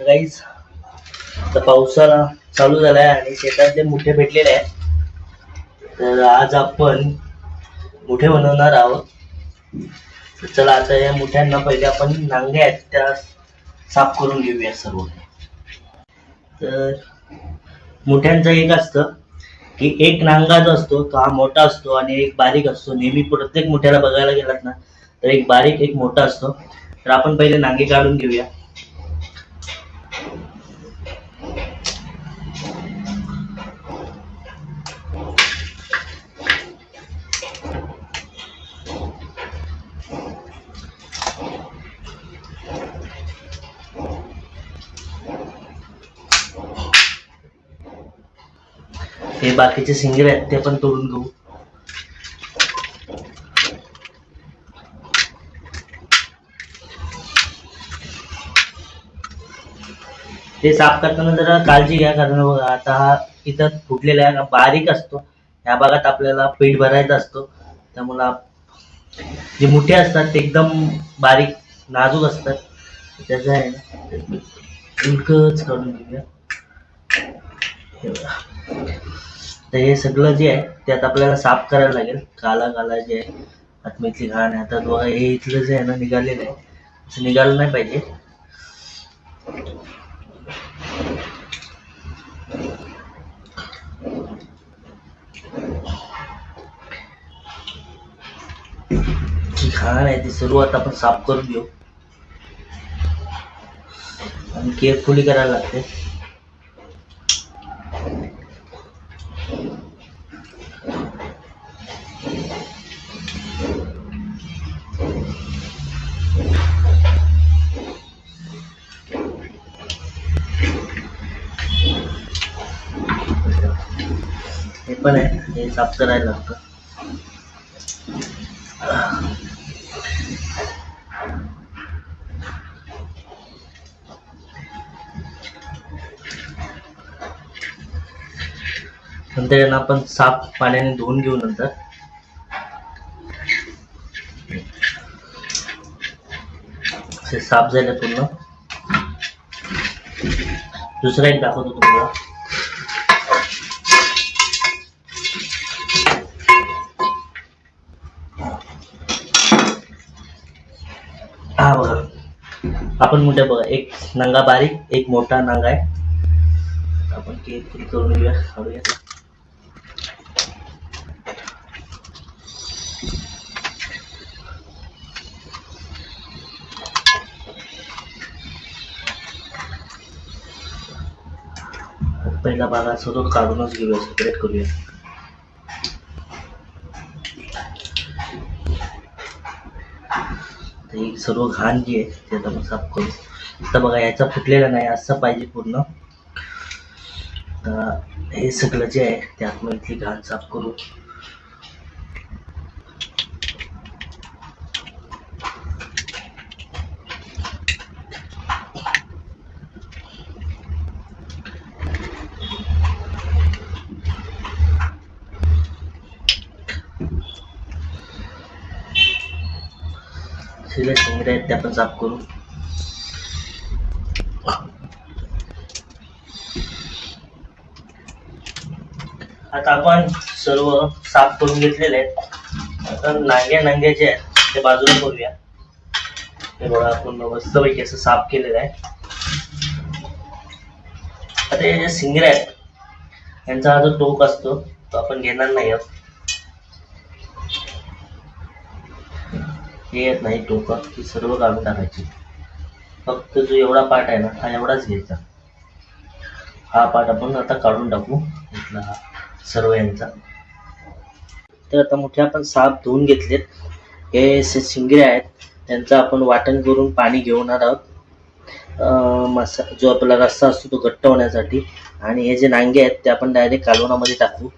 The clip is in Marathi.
तर काहीच तर पावसाळा चालू झालाय आणि शेतातले मुठे भेटलेले आहेत तर आज आपण मुठे बनवणार आहोत. तर चला आता या मुठ्यांना पहिले आपण नांगे आहेत त्या साफ करून घेऊया सर्व. तर मुठ्यांचं एक असतं की एक नांगा जो असतो तो हा मोठा असतो आणि एक बारीक असतो. नेहमी प्रत्येक मुठ्याला बघायला गेलात ना तर एक बारीक एक मोठा असतो. तर आपण पहिले नांगे काढून घेऊया. हे बाकीचे सिंगर आहेत ते पण तोडून घेऊ. ते साफ करताना जरा काळजी घ्या कारण बघा आता हा इथं फुटलेला आहे बारीक असतो. ह्या भागात आपल्याला पीठ भरायचा असतो. त्यामुळं जे मोठे असतात ते एकदम बारीक नाजूक असतात. त्याचं आहे ना उलकच काढून घेऊया. तर हे सगळं जे आहे ते आता आपल्याला साफ करायला लागेल. काला काला जे आहे आतमधली घाण आहे. आता बघा हे इथलं जे आहे ना निघालेलं आहे. असं निघालं नाही पाहिजे. जी घाण आहे ती सुरुवात आपण साफ करून घेऊ. आणि केअरफुली करायला लागते. हे पण आहे. हे साफ करायला लागतं. नंतर यांना आपण साफ पाण्याने धुवून घेऊ नंतर. साफ झालं पूर्ण. दुसरा एक दाखवतो तुम्हाला. आपण मोठ्या बघा, एक नंगा बारीक, एक मोठा नांगा आहे. आपण केक फ्री करून घेऊया काढूया पहिला भाग सर्व काढूनच घेऊया सेपरेट करूया. तर ही सर्व घाण जी आहे ते आता आपण साफ करू. आता बघा याचा फुटलेला नाही असं पाहिजे पूर्ण. तर हे सगळं जे आहे ते इथली घाण साफ करू. सिलेक्ट शिंगडे आहेत ते आपण साफ करू आता आपण सर्व साफ करून घेतलेले आहेत. आता नांग्या नांग्या जे आहेत ते बाजूला करूया. हे बघा आपण मस्तपैकी असं साफ केलेलं आहे. आता हे जे सिंगरे आहेत यांचा हा जो टोक असतो तो आपण घेणार नाही आहोत. हे येत नाही टोक ती सर्व काढून टाकायची फक्त जो एवढा पार्ट आहे ना हा एवढाच घ्यायचा. हा पार्ट आपण आता काढून टाकू इथला हा सर्व यांचा. तर आता मोठे आपण साप धुवून घेतलेत. हे असे शिंगरे आहेत त्यांचं आपण वाटण करून पाणी घेऊन आहोत. अं, मसा जो आपला रस्सा असतो तो घट्ट होण्यासाठी. आणि हे जे नांगे आहेत ते आपण डायरेक्ट कालवणामध्ये टाकू.